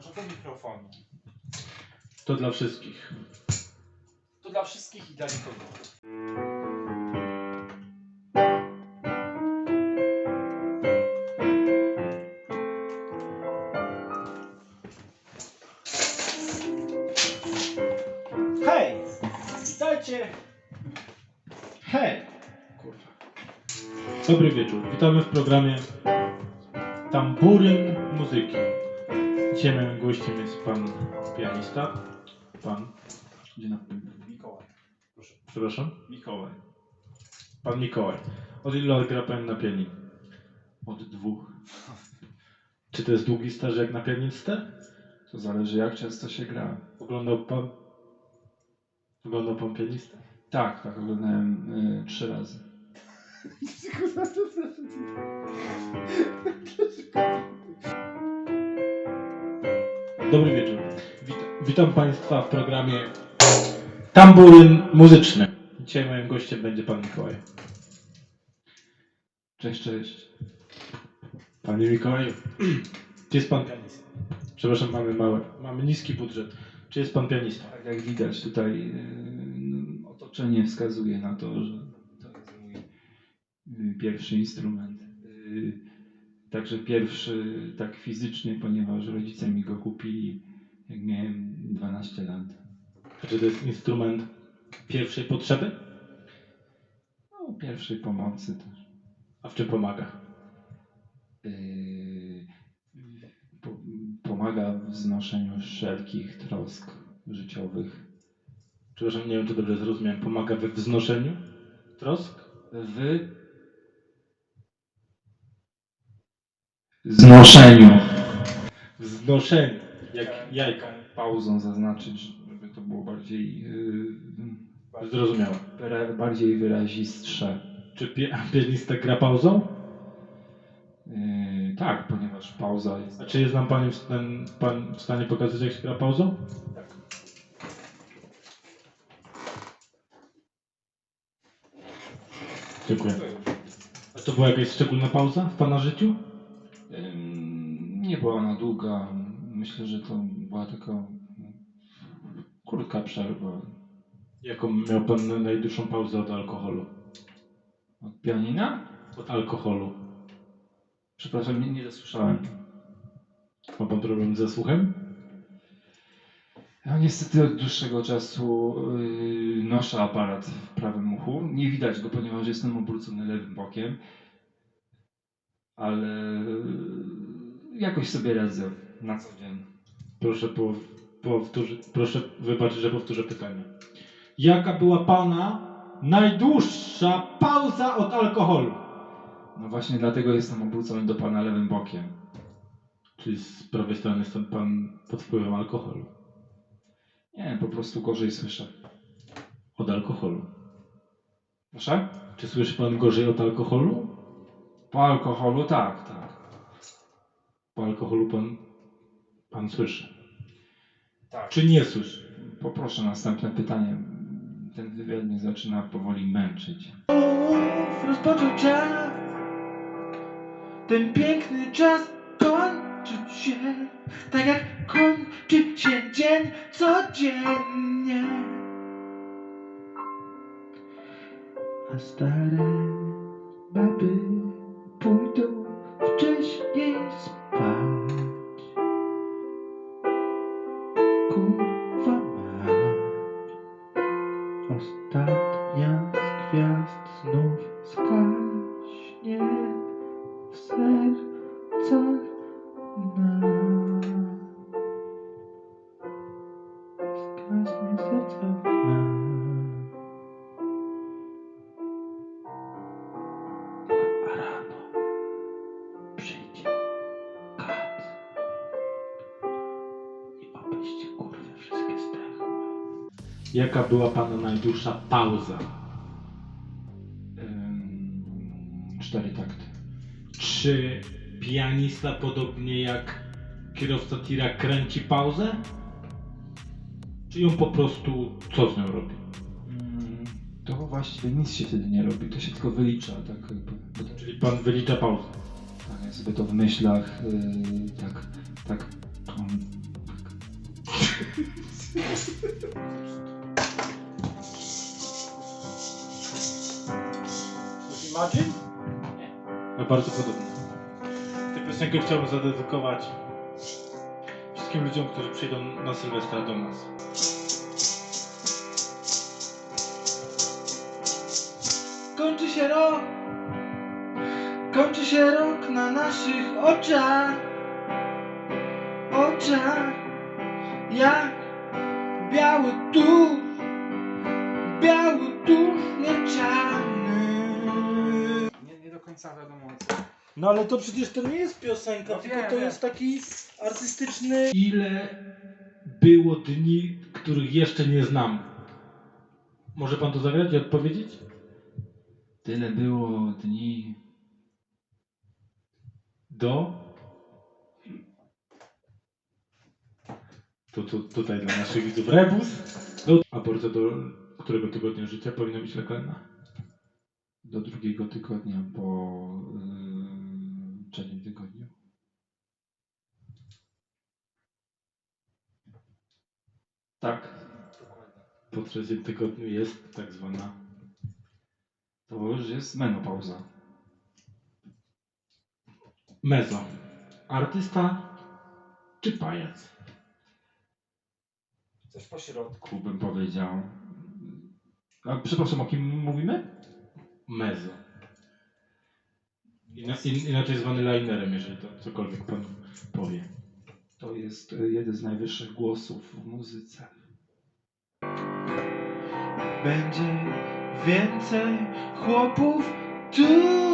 Może do mikrofonu. To dla wszystkich. To dla wszystkich i dla nikogo. Hej! Witajcie! Hej! Kurwa. Dobry wieczór. Witamy w programie Tamburyn Muzyki. Dzisiaj moim gościem jest pan pianista. Pan. Dzień dobry. Mikołaj. Proszę. Przepraszam. Mikołaj. Pan Mikołaj. Od ilu lat gra pan na pianinie? Od dwóch. Czy to jest długi staż jak na pianistę? To zależy jak często się gra. Oglądał pan. Oglądał pan pianistę? Tak, tak oglądałem y, trzy razy. Dobry wieczór. Wit witam Państwa w programie Tamburyn Muzyczny. Dzisiaj moim gościem będzie Pan Mikołaj. Cześć, cześć. Panie Mikołaju, czy jest Pan pianista? Przepraszam, mamy mały, mamy niski budżet. Czy jest Pan pianista? Tak jak widać tutaj y, no, otoczenie wskazuje na to, że to jest mój y, pierwszy instrument. Także pierwszy tak fizycznie, ponieważ rodzice mi go kupili jak miałem 12 lat. Czy to jest instrument pierwszej potrzeby? No, pierwszej pomocy też. A w czym pomaga? Yy, po, pomaga w znoszeniu wszelkich trosk życiowych. Przepraszam, nie wiem, czy dobrze zrozumiałem. Pomaga we wznoszeniu trosk? W znoszeniu. Znoszeniu, jak jajka. Pauzą zaznaczyć, żeby to było bardziej, yy, Zrozumiałe. bardziej wyrazistsze. Czy pia pianista gra pauzą? Yy, tak, ponieważ pauza jest. A czy jest nam Pan w, pan w stanie pokazać, jak się gra pauzą? Tak. Dziękuję. A to była jakaś szczególna pauza w Pana życiu? Nie była ona długa. Myślę, że to była taka krótka przerwa. Jaką miał Pan najdłuższą pauzę od alkoholu? Od pianina? Od alkoholu. Przepraszam, nie, nie dosłyszałem. Ma Pan problem ze słuchem? Ja niestety od dłuższego czasu yy, noszę aparat w prawym uchu. Nie widać go, ponieważ jestem obrócony lewym bokiem. Ale yy, jakoś sobie radzę na co dzień. Proszę po, powtórzyć, proszę wybaczyć, że powtórzę pytanie. Jaka była Pana najdłuższa pauza od alkoholu? No właśnie dlatego jestem obrócony do pana lewym bokiem. Czyli z prawej strony jest Pan pod wpływem alkoholu. Nie, po prostu gorzej słyszę. Od alkoholu. Proszę? Czy słyszy Pan gorzej od alkoholu? Po alkoholu tak, tak. Po alkoholu Pan, pan słyszy. Tak. Czy nie słyszy? Poproszę następne pytanie. Ten wywiad mnie zaczyna powoli męczyć. Rozpoczął czas, ten piękny czas kończyć się, tak jak kończy się dzień codziennie. A stare baby pójdą wcześniej spać. Kurwa mać. Ostatnia z gwiazd znów zgaśnie w sercach nam. Przyjdzie kat i obyście kurwy wszystkie zdechły. Jaka była Pana najdłuższa pauza? Ym, cztery takty. Czy pianista podobnie jak kierowca tira kręci pauzę? Czy ją po prostu co z nią robi? Mm, To właściwie nic się wtedy nie robi, to się tylko wylicza, tak jakby. Bo to, Czyli pan wylicza pauzę. Ja sobie to w myślach, yy, tak, tak, Już Imagine? No bardzo podobnie. Tę piosenkę chciałbym zadedykować wszystkim ludziom, którzy przyjdą na Sylwestra do nas. Kończy się rok, kończy się rok na naszych oczach, oczach, jak biały tusz, biały tusz, nie czarny. Nie, nie do końca wiadomo co. No ale to przecież to nie jest piosenka, No tylko wiem, to wiem. jest taki artystyczny... Ile było dni, których jeszcze nie znam? Może pan to zagrać i odpowiedzieć? Tyle było dni. Do? To, to tutaj dla naszych widzów rebus. Do... Aborcja do którego tygodnia życia powinna być legalna? Do drugiego tygodnia po yy, trzecim tygodniu. Tak, Po trzecim tygodniu jest tak zwana... to już jest menopauza. Mezo. Artysta czy pajac? Coś po środku. Ku bym powiedział. A przepraszam, o kim mówimy? Mezo. Ina, in, inaczej zwany linerem, jeżeli to cokolwiek pan powie. To jest y, jeden z najwyższych głosów w muzyce. Będzie więcej chłopów tu